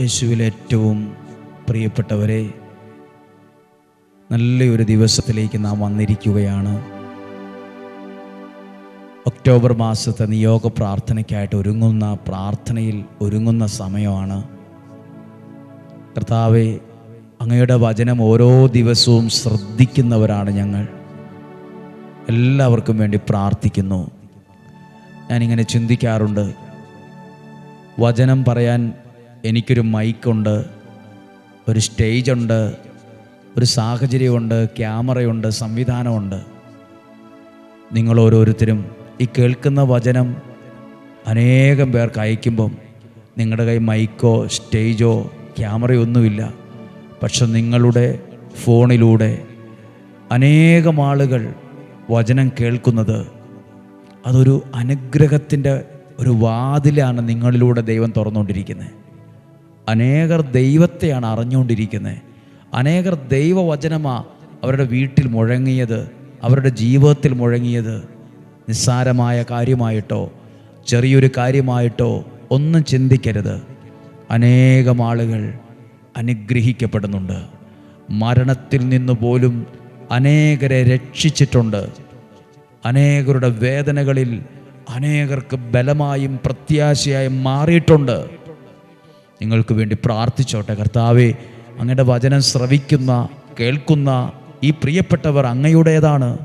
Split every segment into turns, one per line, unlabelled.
യേശുവിൽ ഏറ്റവും പ്രിയപ്പെട്ടവരെ നല്ലൊരു ദിവസത്തിലേക്ക് നാം വന്നിരിക്കുകയാണ്. ഒക്ടോബർ മാസത്തെ നിയോഗ പ്രാർത്ഥനയ്ക്കായിട്ട് ഒരുങ്ങുന്ന പ്രാർത്ഥനയിൽ ഒരുങ്ങുന്ന സമയമാണ്. കർത്താവെ അങ്ങയുടെ വചനം ഓരോ ദിവസവും ശ്രദ്ധിക്കുന്നവരാണ് ഞങ്ങൾ. എല്ലാവർക്കും വേണ്ടി പ്രാർത്ഥിക്കുന്നു. ഞാനിങ്ങനെ ചിന്തിക്കാറുണ്ട്. വചനം പറയാൻ എനിക്കൊരു മൈക്കുണ്ട് ഒരു സ്റ്റേജുണ്ട് ഒരു സാഹചര്യമുണ്ട് ക്യാമറയുണ്ട് സംവിധാനമുണ്ട്. നിങ്ങൾ ഓരോരുത്തരും ഈ കേൾക്കുന്ന വചനം അനേകം പേർക്ക് അയക്കുമ്പം നിങ്ങളുടെ കൈ മൈക്കോ സ്റ്റേജോ ക്യാമറയോ ഒന്നുമില്ല. പക്ഷെ നിങ്ങളുടെ ഫോണിലൂടെ അനേകം ആളുകൾ വചനം കേൾക്കുന്നത് അതൊരു അനുഗ്രഹത്തിന്റെ ഒരു വാതിലാണ് നിങ്ങളിലൂടെ ദൈവം തുറന്നുകൊണ്ടിരിക്കുന്നത്. അനേകർ ദൈവത്തെയാണ് അറിഞ്ഞുകൊണ്ടിരിക്കുന്നത് അനേകർ ദൈവവചനമാ അവരുടെ വീട്ടിൽ മുഴങ്ങിയത് അവരുടെ ജീവിതത്തിൽ മുഴങ്ങിയത്. നിസ്സാരമായ കാര്യമായിട്ടോ ചെറിയൊരു കാര്യമായിട്ടോ ഒന്നും ചിന്തിക്കരുത്. അനേകം ആളുകൾ അനുഗ്രഹിക്കപ്പെടുന്നുണ്ട്. മരണത്തിൽ നിന്ന് പോലും അനേകരെ രക്ഷിച്ചിട്ടുണ്ട്. അനേകരുടെ വേദനകളിൽ അനേകർക്ക് ബലമായും പ്രത്യാശയായും മാറിയിട്ടുണ്ട്. നിങ്ങൾക്ക് വേണ്ടി പ്രാർത്ഥിച്ചോട്ടെ കർത്താവെ. അങ്ങയുടെ വചനം ശ്രവിക്കുന്ന കേൾക്കുന്ന ഈ പ്രിയപ്പെട്ടവർ അങ്ങയുടേതാണ്.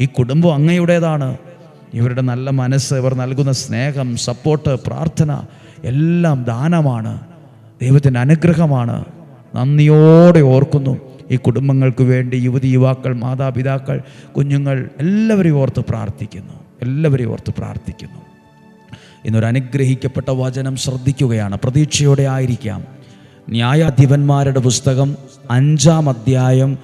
ഈ കുടുംബം അങ്ങയുടേതാണ്. ഇവരുടെ നല്ല മനസ്സ് ഇവർ നൽകുന്ന സ്നേഹം സപ്പോർട്ട് പ്രാർത്ഥന എല്ലാം ദാനമാണ്. ദൈവത്തിന്റെ അനുഗ്രഹമാണ്. നന്ദിയോടെ ഓർക്കുന്നു. ഈ കുടുംബങ്ങൾക്ക് വേണ്ടി യുവതി യുവാക്കൾ മാതാപിതാക്കൾ കുഞ്ഞുങ്ങൾ എല്ലാവരെയും ഓർത്ത് പ്രാർത്ഥിക്കുന്നു. എല്ലാവരെയും ഓർത്ത് പ്രാർത്ഥിക്കുന്നു. ഇന്നൊരു അനുഗ്രഹിക്കപ്പെട്ട വചനം ശ്രദ്ധിക്കുകയാണ്. പ്രതീക്ഷയോടെ ആയിരിക്കാം. ന്യായാധിപന്മാരുടെ പുസ്തകം അഞ്ചാം അധ്യായം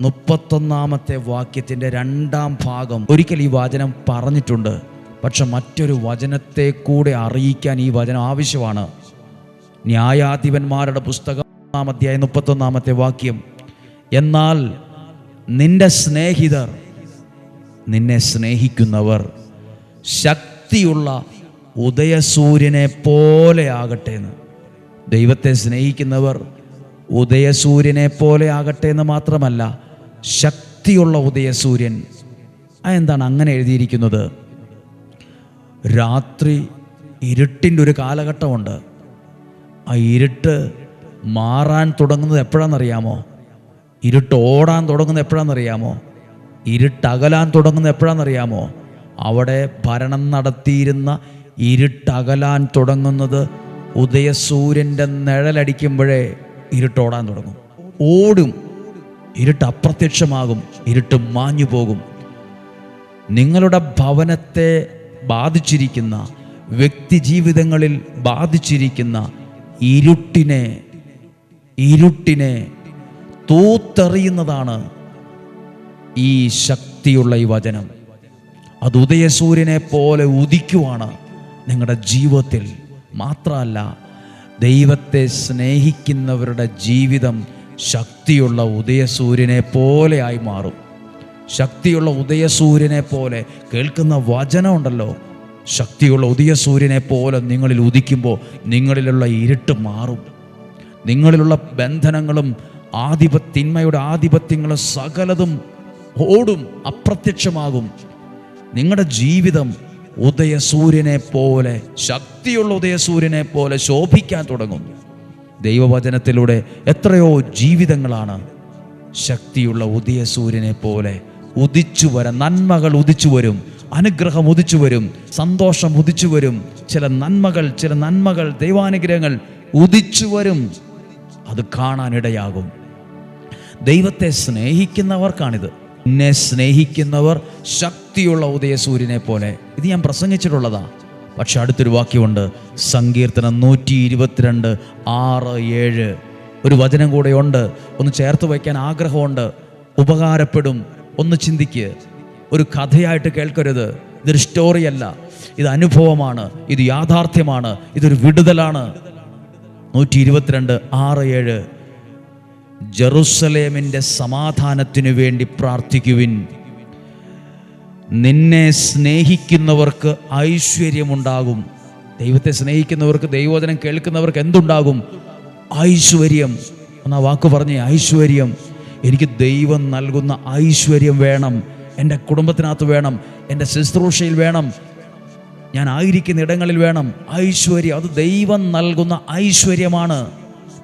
മുപ്പത്തൊന്നാമത്തെ വാക്യത്തിന്റെ രണ്ടാം ഭാഗം. ഒരിക്കൽ ഈ വചനം പറഞ്ഞിട്ടുണ്ട്. പക്ഷെ മറ്റൊരു വചനത്തെ കൂടെ അറിയിക്കാൻ ഈ വചനം ആവശ്യമാണ്. ന്യായാധിപന്മാരുടെ പുസ്തകം അധ്യായം മുപ്പത്തൊന്നാമത്തെ വാക്യം. എന്നാൽ നിന്റെ സ്നേഹിതർ നിന്നെ സ്നേഹിക്കുന്നവർ ശക്തിയുള്ള ഉദയസൂര്യനെ പോലെ ആകട്ടെ എന്ന് ദൈവത്തെ സ്നേഹിക്കുന്നവർ ഉദയസൂര്യനെ പോലെ ആകട്ടെ എന്ന് മാത്രമല്ല ശക്തിയുള്ള ഉദയസൂര്യൻ. അതെന്താണ് അങ്ങനെ എഴുതിയിരിക്കുന്നത്? രാത്രി ഇരുട്ടിന്റെ ഒരു കാലഘട്ടമുണ്ട്. ആ ഇരുട്ട് മാറാൻ തുടങ്ങുന്നത് എപ്പോഴാണെന്നറിയാമോ? ഇരുട്ട് ഓടാൻ തുടങ്ങുന്നത് എപ്പോഴാണെന്നറിയാമോ? ഇരുട്ടകലാൻ തുടങ്ങുന്നത് എപ്പോഴാണെന്നറിയാമോ? അവിടെ ഭരണം നടത്തിയിരുന്ന ഇരുട്ടകലാൻ തുടങ്ങുന്നത് ഉദയസൂര്യന്റെ നിഴലടിക്കുമ്പോഴേ ഇരുട്ടോടാൻ തുടങ്ങും. ഓടും ഇരുട്ട് അപ്രത്യക്ഷമാകും ഇരുട്ട് മാഞ്ഞു പോകും. നിങ്ങളുടെ ഭവനത്തെ ബാധിച്ചിരിക്കുന്ന വ്യക്തി ജീവിതങ്ങളിൽ ബാധിച്ചിരിക്കുന്ന ഇരുട്ടിനെ ഇരുട്ടിനെ തൂത്തെറിയുന്നതാണ് ഈ ശക്തിയുള്ള ഈ വചനം. അത് ഉദയസൂര്യനെ പോലെ ഉദിക്കുവാണ്. നിങ്ങളുടെ ജീവിതത്തിൽ മാത്രമല്ല ദൈവത്തെ സ്നേഹിക്കുന്നവരുടെ ജീവിതം ശക്തിയുള്ള ഉദയസൂര്യനെ പോലെ ആയി മാറും. ശക്തിയുള്ള ഉദയസൂര്യനെ പോലെ കേൾക്കുന്ന വചനമുണ്ടല്ലോ. ശക്തിയുള്ള ഉദയസൂര്യനെ പോലെ നിങ്ങളിൽ ഉദിക്കുമ്പോൾ നിങ്ങളിലുള്ള ഇരുട്ട് മാറും. നിങ്ങളിലുള്ള ബന്ധനങ്ങളും ആധിപത്യന്മയുടെ ആധിപത്യങ്ങളും സകലതും ഓടും അപ്രത്യക്ഷമാകും. നിങ്ങളുടെ ജീവിതം ഉദയസൂര്യനെ പോലെ ശക്തിയുള്ള ഉദയസൂര്യനെ പോലെ ശോഭിക്കാൻ തുടങ്ങുന്നു. ദൈവവചനത്തിലൂടെ എത്രയോ ജീവിതങ്ങളാണ് ശക്തിയുള്ള ഉദയസൂര്യനെ പോലെ ഉദിച്ചു വരാൻ നന്മകൾ ഉദിച്ചു വരും അനുഗ്രഹം ഉദിച്ചു വരും സന്തോഷം ഉദിച്ചു വരും. ചില നന്മകൾ ചില നന്മകൾ ദൈവാനുഗ്രഹങ്ങൾ ഉദിച്ചു വരും. അത് കാണാനിടയാകും. ദൈവത്തെ സ്നേഹിക്കുന്നവർക്കാണിത്. എന്നെ സ്നേഹിക്കുന്നവർ ശക്തിയുള്ള ഉദയസൂര്യനെ പോലെ. ഇത് ഞാൻ പ്രസംഗിച്ചിട്ടുള്ളതാ. പക്ഷെ അടുത്തൊരു വാക്യമുണ്ട്. സങ്കീർത്തനം നൂറ്റി ഇരുപത്തിരണ്ട് ആറ് ഏഴ്. ഒരു വചനം കൂടെ ഉണ്ട്. ഒന്ന് ചേർത്ത് വയ്ക്കാൻ ആഗ്രഹമുണ്ട്. ഉപകാരപ്പെടും. ഒന്ന് ചിന്തിക്ക്. ഒരു കഥയായിട്ട് കേൾക്കരുത്. ഇതൊരു സ്റ്റോറിയല്ല ഇത് അനുഭവമാണ്. ഇത് യാഥാർത്ഥ്യമാണ്. ഇതൊരു വിടുതലാണ്. നൂറ്റി ഇരുപത്തിരണ്ട് ആറ് ഏഴ്. ജെറുസലേമിന്റെ സമാധാനത്തിനു വേണ്ടി പ്രാർത്ഥിക്കുവിൻ. നിന്നെ സ്നേഹിക്കുന്നവർക്ക് ഐശ്വര്യമുണ്ടാകും. ദൈവത്തെ സ്നേഹിക്കുന്നവർക്ക് ദൈവോചനം കേൾക്കുന്നവർക്ക് എന്തുണ്ടാകും? ഐശ്വര്യം. എന്നാ വാക്ക് പറഞ്ഞേ ഐശ്വര്യം. എനിക്ക് ദൈവം നൽകുന്ന ഐശ്വര്യം വേണം. എന്റെ കുടുംബത്തിനകത്ത് വേണം. എന്റെ ശുശ്രൂഷയിൽ വേണം. ഞാൻ ആയിരിക്കുന്ന ഇടങ്ങളിൽ വേണം. ഐശ്വര്യം അത് ദൈവം നൽകുന്ന ഐശ്വര്യമാണ്.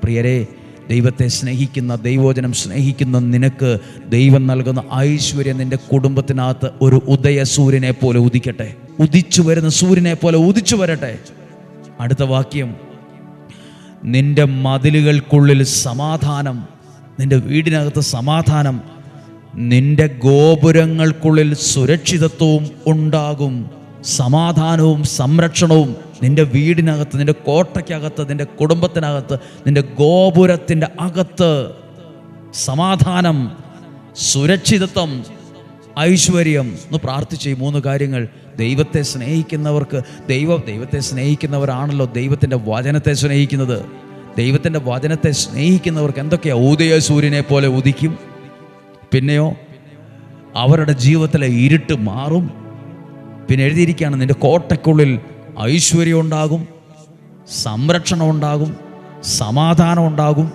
പ്രിയരെ ദൈവത്തെ സ്നേഹിക്കുന്ന ദൈവോചനം സ്നേഹിക്കുന്ന നിനക്ക് ദൈവം നൽകുന്ന ഐശ്വര്യം നിന്റെ കുടുംബത്തിനകത്ത് ഒരു ഉദയ സൂര്യനെ പോലെ ഉദിക്കട്ടെ. ഉദിച്ചു വരുന്ന സൂര്യനെ പോലെ ഉദിച്ചു വരട്ടെ. അടുത്ത വാക്യം. നിന്റെ മതിലുകൾക്കുള്ളിൽ സമാധാനം നിന്റെ വീടിനകത്ത് സമാധാനം നിന്റെ ഗോപുരങ്ങൾക്കുള്ളിൽ സുരക്ഷിതത്വവും ഉണ്ടാകും. സമാധാനവും സംരക്ഷണവും നിന്റെ വീടിനകത്ത് നിന്റെ കോട്ടയ്ക്കകത്ത് നിന്റെ കുടുംബത്തിനകത്ത് നിന്റെ ഗോപുരത്തിന്റെ അകത്ത്. സമാധാനം സുരക്ഷിതത്വം ഐശ്വര്യം. എന്ന് പ്രാർത്ഥിച്ച് ഈ മൂന്ന് കാര്യങ്ങൾ. ദൈവത്തെ സ്നേഹിക്കുന്നവർക്ക് ദൈവ ദൈവത്തെ സ്നേഹിക്കുന്നവരാണല്ലോ ദൈവത്തിന്റെ വചനത്തെ സ്നേഹിക്കുന്നത്. ദൈവത്തിന്റെ വചനത്തെ സ്നേഹിക്കുന്നവർക്ക് എന്തൊക്കെയാണ് ഉദയ സൂര്യനെ പോലെ ഉദിക്കും. പിന്നെയോ അവരുടെ ജീവിതത്തിലെ ഇരുട്ട് മാറും. പിന്നെ എഴുതിയിരിക്കുകയാണ് നിന്റെ കോട്ടയ്ക്കുള്ളിൽ ഐശ്വര്യം ഉണ്ടാകും സംരക്ഷണം ഉണ്ടാകും സമാധാനം ഉണ്ടാകും.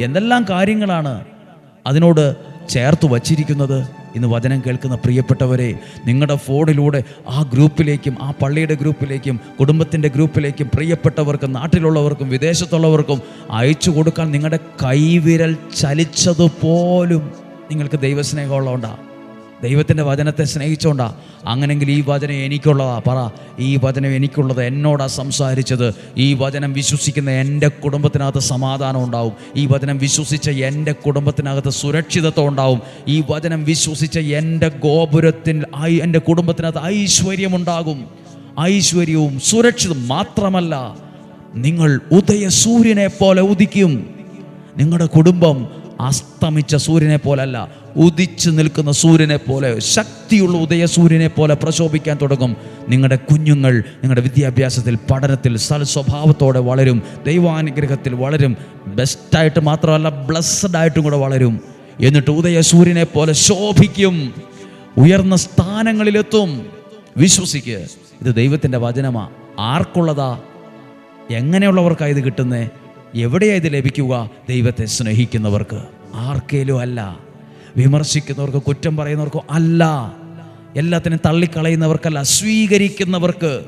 എന്തെല്ലാം കാര്യങ്ങളാണ് അതിനോട് ചേർത്ത് വച്ചിരിക്കുന്നത് ഇന്ന് വചനം കേൾക്കുന്ന പ്രിയപ്പെട്ടവരെ നിങ്ങളുടെ ഫോണിലൂടെ ആ ഗ്രൂപ്പിലേക്കും ആ പള്ളിയുടെ ഗ്രൂപ്പിലേക്കും കുടുംബത്തിന്റെ ഗ്രൂപ്പിലേക്കും പ്രിയപ്പെട്ടവർക്കും നാട്ടിലുള്ളവർക്കും വിദേശത്തുള്ളവർക്കും അയച്ചു കൊടുക്കാൻ നിങ്ങളുടെ കൈവിരൽ ചലിച്ചതുപോലും നിങ്ങൾക്ക് ദൈവസ്നേഹമുള്ളതുകൊണ്ടാണ് ദൈവത്തിന്റെ വചനത്തെ സ്നേഹിച്ചോണ്ടാ. അങ്ങനെങ്കിൽ ഈ വചനം എനിക്കുള്ളതാ. പറ ഈ വചനം എനിക്കുള്ളത് എന്നോടാ സംസാരിച്ചത്. ഈ വചനം വിശ്വസിക്കുന്ന എന്റെ കുടുംബത്തിനകത്ത് സമാധാനം ഉണ്ടാവും. ഈ വചനം വിശ്വസിച്ച എന്റെ കുടുംബത്തിനകത്ത് സുരക്ഷിതത്വം ഉണ്ടാവും. ഈ വചനം വിശ്വസിച്ച എന്റെ ഗോപുരത്തിൽ എന്റെ കുടുംബത്തിനകത്ത് ഐശ്വര്യമുണ്ടാകും. ഐശ്വര്യവും സുരക്ഷിതം മാത്രമല്ല നിങ്ങൾ ഉദയ സൂര്യനെ പോലെ ഉദിക്കും. നിങ്ങളുടെ കുടുംബം അസ്തമിച്ച സൂര്യനെ പോലല്ല ഉദിച്ചു നിൽക്കുന്ന സൂര്യനെ പോലെ ശക്തിയുള്ള ഉദയ സൂര്യനെ പോലെ പ്രശോഭിക്കാൻ തുടങ്ങും. നിങ്ങളുടെ കുഞ്ഞുങ്ങൾ നിങ്ങളുടെ വിദ്യാഭ്യാസത്തിൽ പഠനത്തിൽ സൽ സ്വഭാവത്തോടെ വളരും ദൈവാനുഗ്രഹത്തിൽ വളരും ബെസ്റ്റായിട്ട് മാത്രമല്ല ബ്ലസ്സഡ് ആയിട്ടും കൂടെ വളരും. എന്നിട്ട് ഉദയ സൂര്യനെ പോലെ ശോഭിക്കും ഉയർന്ന സ്ഥാനങ്ങളിലെത്തും. വിശ്വസിക്കുക ഇത് ദൈവത്തിന്റെ വചനമാണ് ആർക്കുള്ളതാ? എങ്ങനെയുള്ളവർക്കാണ് ഇത് കിട്ടുന്നത് എവിടെയാ ഇത് ലഭിക്കുക? ദൈവത്തെ സ്നേഹിക്കുന്നവർക്ക്. ആർക്കേലും അല്ല. വിമർശിക്കുന്നവർക്ക് കുറ്റം പറയുന്നവർക്കോ അല്ല. എല്ലാത്തിനും തള്ളിക്കളയുന്നവർക്കല്ല. സ്വീകരിക്കുന്നവർക്ക്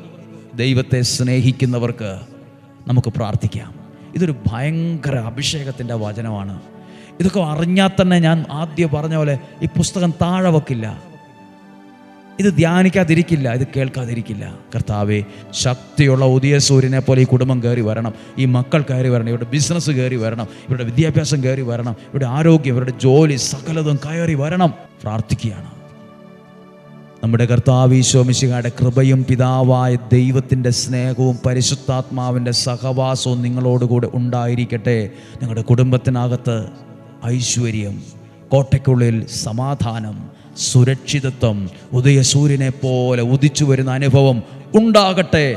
ദൈവത്തെ സ്നേഹിക്കുന്നവർക്ക് നമുക്ക് പ്രാർത്ഥിക്കാം. ഇതൊരു ഭയങ്കര അഭിഷേകത്തിന്റെ വചനമാണ്. ഇതൊക്കെ അറിഞ്ഞാൽ തന്നെ ഞാൻ ആദ്യം പറഞ്ഞ പോലെ ഈ പുസ്തകം താഴെ വെക്കില്ല ഇത് ധ്യാനിക്കാതിരിക്കില്ല ഇത് കേൾക്കാതിരിക്കില്ല. കർത്താവെ ശക്തിയുള്ള ഉദയ സൂര്യനെ പോലെ ഈ കുടുംബം കയറി വരണം. ഈ മക്കൾ കയറി വരണം ഇവരുടെ ബിസിനസ് കയറി വരണം ഇവരുടെ വിദ്യാഭ്യാസം കയറി വരണം ഇവരുടെ ആരോഗ്യം ഇവരുടെ ജോലി സകലതും കയറി വരണം. പ്രാർത്ഥിക്കുകയാണ്. നമ്മുടെ കർത്താവ് ഈശോമിശികയുടെ കൃപയും പിതാവായ ദൈവത്തിന്റെ സ്നേഹവും പരിശുദ്ധാത്മാവിന്റെ സഹവാസവും നിങ്ങളോടുകൂടെ ഉണ്ടായിരിക്കട്ടെ. നിങ്ങളുടെ കുടുംബത്തിനകത്ത് ഐശ്വര്യം കോട്ടയ്ക്കുള്ളിൽ സമാധാനം സുരക്ഷിതത്വം ഉദയസൂര്യനെ പോലെ ഉദിച്ചു വരുന്ന അനുഭവം ഉണ്ടാകട്ടെ.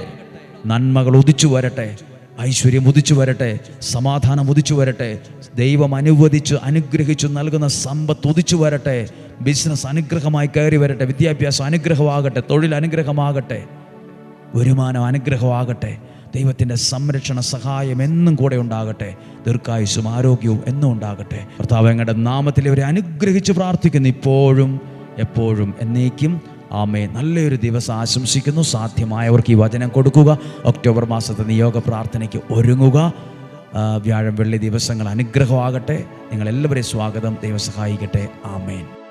നന്മകൾ ഉദിച്ചു വരട്ടെ ഐശ്വര്യം ഉദിച്ചു വരട്ടെ സമാധാനം ഉദിച്ചു വരട്ടെ ദൈവം അനുവദിച്ച് അനുഗ്രഹിച്ചു നൽകുന്ന സമ്പത്ത് ഉദിച്ചു വരട്ടെ ബിസിനസ് അനുഗ്രഹമായി കയറി വരട്ടെ വിദ്യാഭ്യാസം അനുഗ്രഹമാകട്ടെ തൊഴിൽ അനുഗ്രഹമാകട്ടെ വരുമാനം അനുഗ്രഹമാകട്ടെ ദൈവത്തിന്റെ സംരക്ഷണ സഹായം എന്നും കൂടെ ഉണ്ടാകട്ടെ ദീർഘായുസും ആരോഗ്യവും എന്നും ഉണ്ടാകട്ടെ. ഭർത്താവ് ഞങ്ങളുടെ നാമത്തിൽ ഇവരെ അനുഗ്രഹിച്ച് പ്രാർത്ഥിക്കുന്നു ഇപ്പോഴും. എപ്പോഴും എന്നേക്കും. ആമേ നല്ലൊരു ദിവസം ആശംസിക്കുന്നു. സാധ്യമായവർക്ക് ഈ വചനം കൊടുക്കുക. ഒക്ടോബർ മാസത്തെ നിയോഗ പ്രാർത്ഥനയ്ക്ക് ഒരുങ്ങുക. വ്യാഴം വെള്ളി ദിവസങ്ങൾ അനുഗ്രഹമാകട്ടെ. നിങ്ങളെല്ലാവരെയും സ്വാഗതം. ദൈവം സഹായിക്കട്ടെ. ആമേൻ.